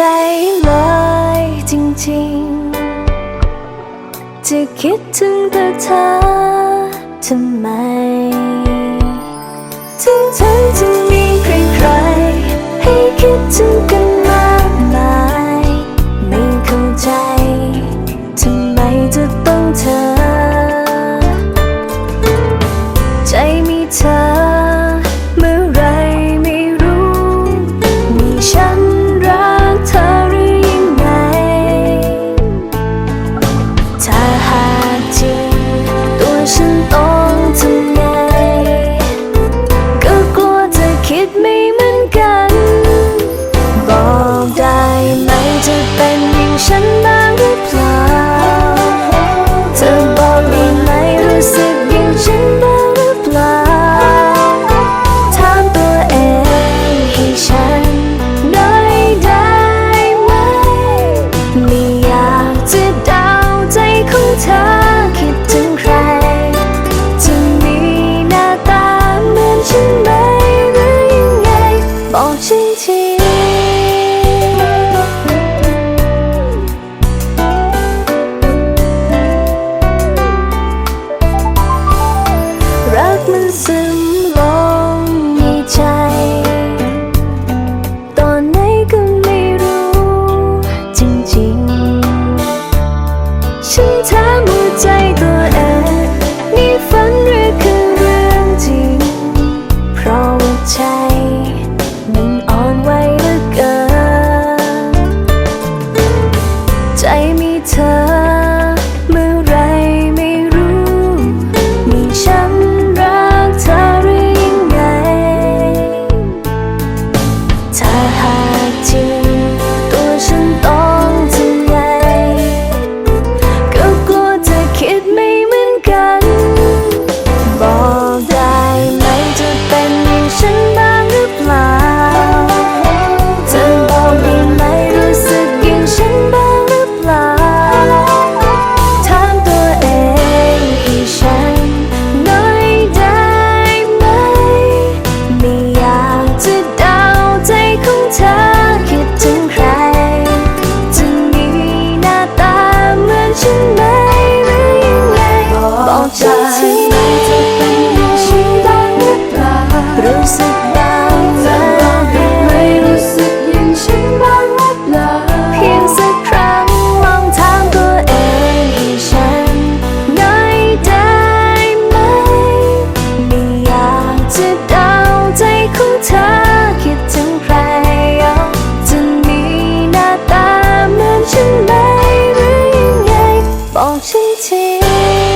ใจลอยจริงๆ จะคิดถึงเธอทำไม ถึงเธอจะมีใครๆ ให้คิดถึงกันมากมาย ไม่เข้าใจทำไมจะต้องเธอ ใจมีเธอ 心情。รักมันซึมลงในใจ ตอนไหนก็ไม่รู้ จริงๆ ฉันถามหัวใจ see